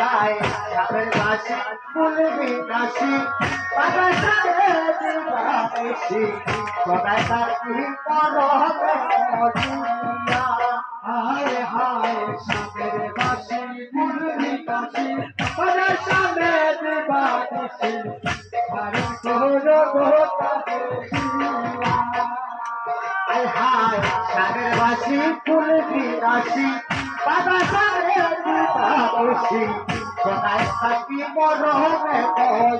হায় সাপের বাসি ফুলবি নাসি বাজার সাথে দিবাসি সদায় থাকি পরবে মজুরিয়া হায় হায় সাপের বাসি ফুলবি করব তাদের দিয়া। আয় হায় সাগর বাসি ফুল বিনাশি। বাবা সাগরে দিবাসি সোনায় থাকি মরমে মজুরিয়া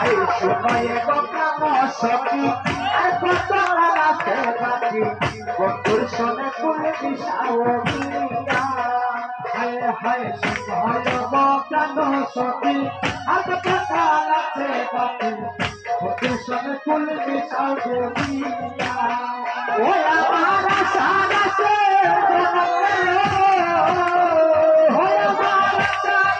আয় সময়ে বকাম সখী আর কত রাতে বাকি বন্ধুর সনে কুলে দিশাও হায় হায়, সময়ে বকাম সখী আর কত রাতে বাকি বন্ধুর সনে কুলে দিশাও মিয়া আমার সারা সে ওই আমার সারা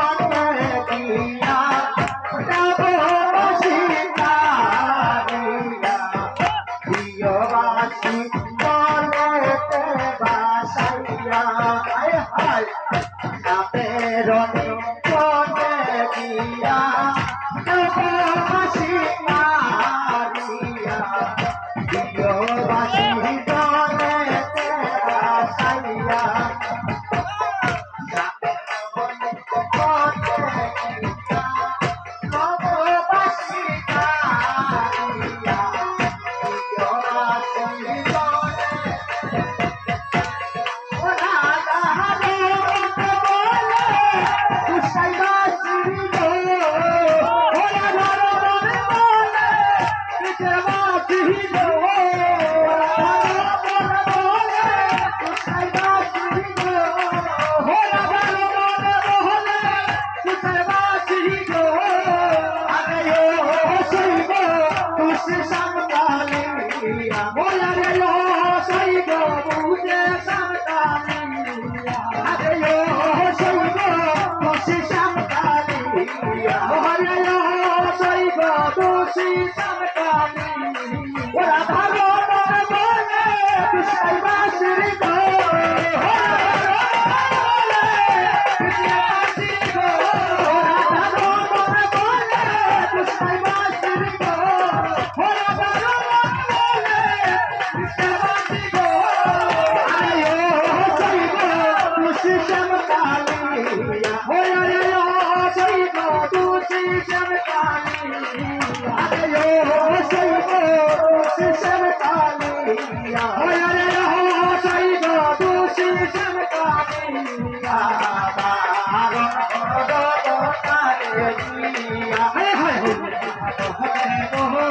Oh,